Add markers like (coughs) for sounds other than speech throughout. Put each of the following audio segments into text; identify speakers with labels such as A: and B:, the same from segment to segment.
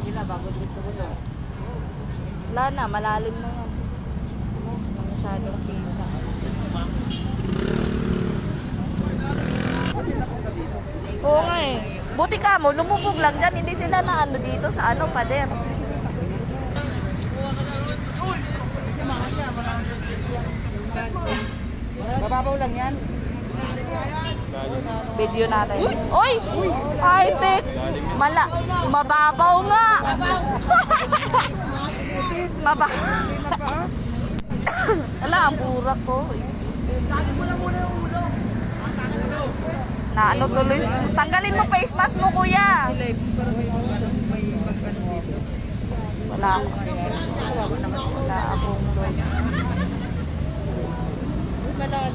A: sila bago tumutulo.
B: Wala na, malalim na yan. Masyadong pisa. Oo nga eh. Buti ka mo, lumubog lang dyan. Hindi sila na ano dito sa ano, pader.
A: Mababaw lang yan.
B: Video natin. Oy! High-tech! Mala, mababaw nga! (laughs) Maba... (coughs) Ala, ang burak ko. Na ano tuloy. Tanggalin mo face mask mo, kuya. Wala ako. Wala akong.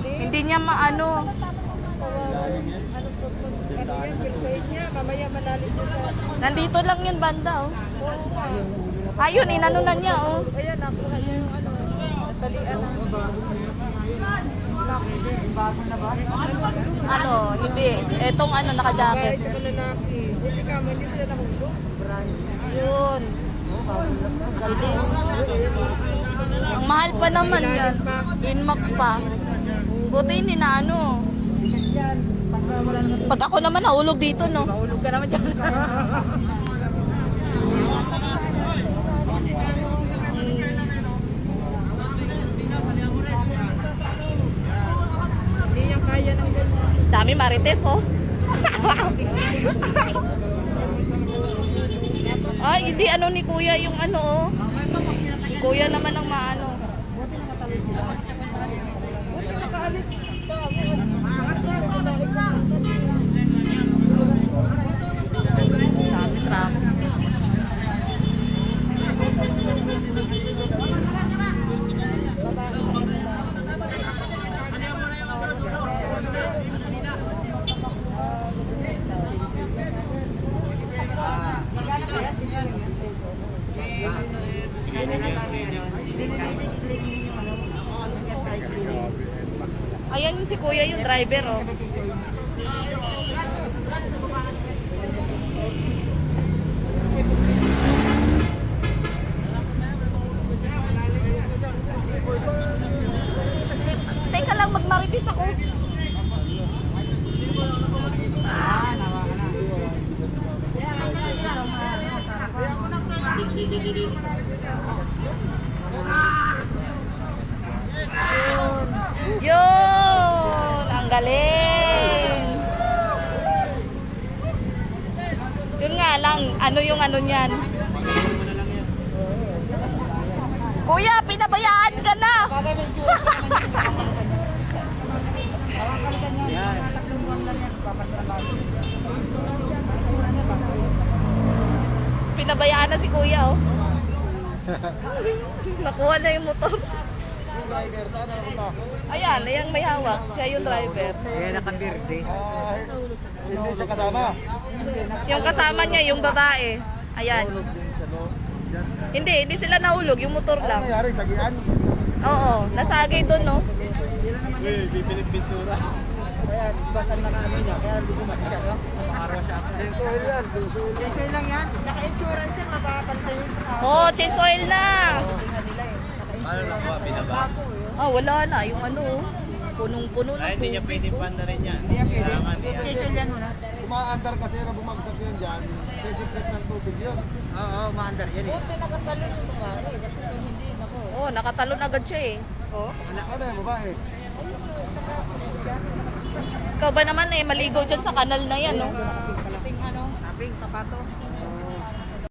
B: Hindi niya maano. Nandito lang yun banda, oh. Ayun, inano na niya, oh.
C: Ayan, nakuha niya yung ano, natalian na.
B: Ano, hindi. Etong ano, naka-jacket.
C: Buti ka hindi sila nahulog.
B: Yun. Bilis. Ang mahal pa naman yan. Inmax pa. Buti hindi na ano. Pag ako naman nahulog dito, no?
C: Mahulog ka naman dyan.
B: Dami marites, oh. Ay, hindi ano ni kuya yung ano, oh. Kuya naman ang maano. Dami Ayan si kuya yung driver, oh. Teka lang, magmaritis ako. Yun! Ang galing! Yun nga lang, ano yung ano niyan? Kuya, pinabayaan ka na! (laughs) Pinabayaan na si kuya, oh. (laughs) Nakuha na yung motor.
A: Driver, saan ako to?
B: Ayan, ayan may hawak. Siya yung driver.
A: Kaya nakabirde. Hindi siya kasama.
B: Yung kasama niya, yung babae. Ayan. Hindi, hindi sila nahulog. Yung motor
A: Ano
B: lang.
A: nangyari? Sagian?
B: Oo, nasagay doon, no?
A: Uy, bibilit pintura. Kaya, basta na ano niya. Kaya hindi ko masya. Makarawa siya. Tensoil yan. Tensoil lang yan.
C: Naka-insurance yan, mapapantayin sa
B: Oo, oh, change oil na.
A: Paano nakuha? Binaba?
B: Ah, wala na. Yung ano, oh. punong-puno na.
A: hindi niya pwede panda rin yan. Hindi niya pwede. Tensoil yan muna. Kumaandar kasi na bumagsak yun dyan. Sisipsip ng tubig yun. Oo, umaandar yan eh.
C: Buti nakatalon yung babae. Kasi kung hindi, nako.
B: Oo, oh, nakatalon agad siya eh.
C: Oh,
A: Ano yung babae?
B: Ikaw ba naman eh, maligaw dyan sa kanal na yan, no?
C: ping ano, ping sapatos.